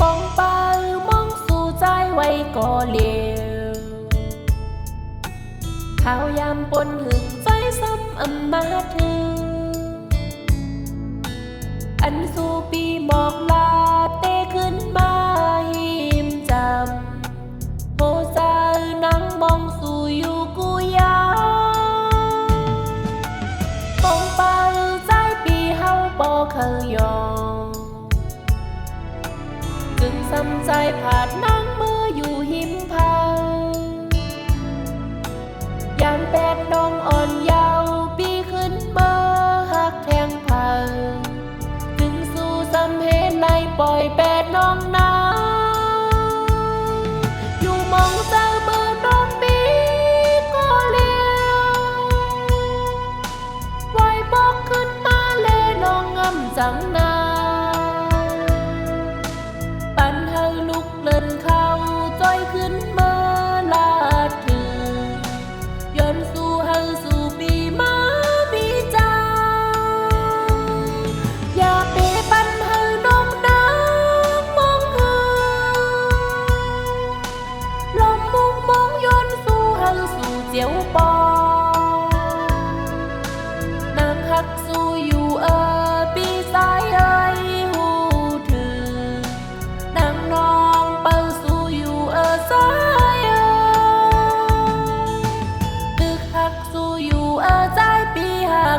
มองไปมองสู่ใจไว้ก็เลียวข้าวยามปนหึงใจซ้ำอำมาถึงอันสู่ปี xăm dài phạt nắng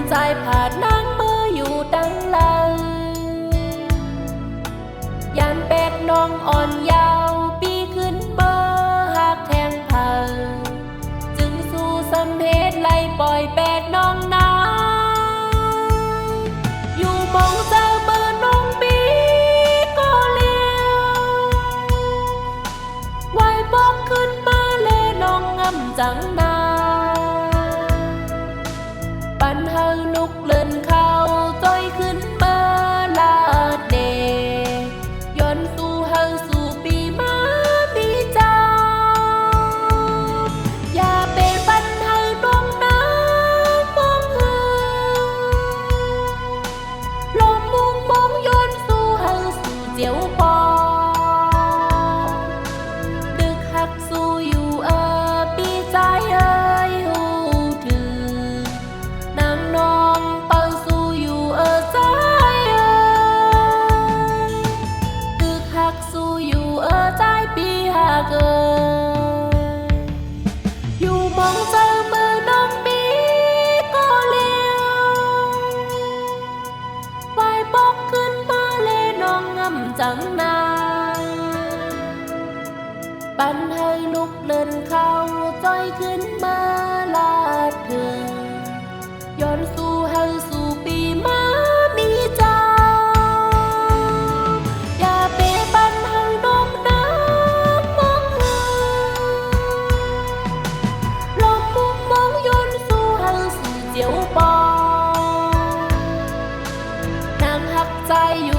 ำใจผ่านนั้นนกเล่นข้ากขึ้นมาเลน้องงำจังนา ปันให้ลุกเลินเข้าจอยขึ้น在。